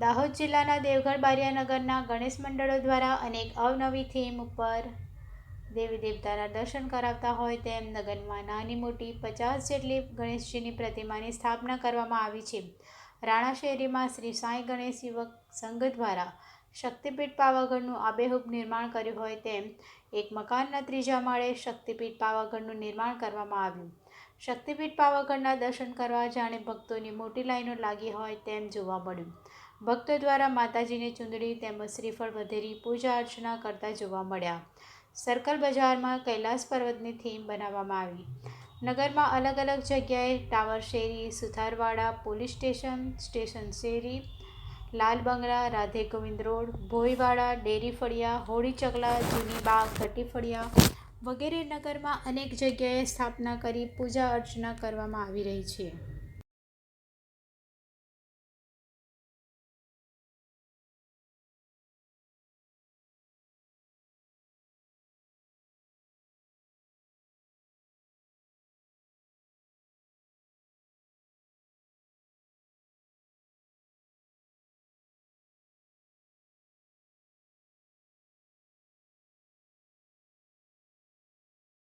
દાહોદ જિલ્લાના દેવગઢ બારિયાનગરના ગણેશ મંડળો દ્વારા અનેક અવનવી થીમ ઉપર દેવી દેવતાના દર્શન કરાવતા હોય તેમ નગરમાં નાની મોટી પચાસ જેટલી ગણેશજીની પ્રતિમાની સ્થાપના કરવામાં આવી છે. રાણા શેરીમાં શ્રી સાંઈ ગણેશ યુવક સંઘ દ્વારા શક્તિપીઠ પાવાગઢનું આબેહૂબ નિર્માણ કર્યું હોય તેમ એક મકાનના ત્રીજા માળે શક્તિપીઠ પાવાગઢનું નિર્માણ કરવામાં આવ્યું. શક્તિપીઠ પાવાગઢના દર્શન કરવા જાણે ભક્તોની મોટી લાઈનો લાગી હોય તેમ જોવા મળ્યું. ભક્તો દ્વારા માતાજીની ચૂંદડી તેમજ શ્રીફળ વધેરી પૂજા અર્ચના કરતા જોવા મળ્યા. સર્કલ બજારમાં કૈલાસ પર્વતની થીમ બનાવવામાં આવી. નગરમાં અલગ અલગ જગ્યાએ ટાવર શેરી, સુથારવાડા પોલીસ સ્ટેશન સ્ટેશન શેરી, લાલ બંગલા, રાધે ગોવિંદ રોડ, ભોઈવાડા, ડેરી ફળિયા, હોળી ચકલા, જૂની બાગ, ઘટી ફળિયા વગેરે નગરમાં અનેક જગ્યાએ સ્થાપના કરી પૂજા અર્ચના કરવામાં આવી રહી છે.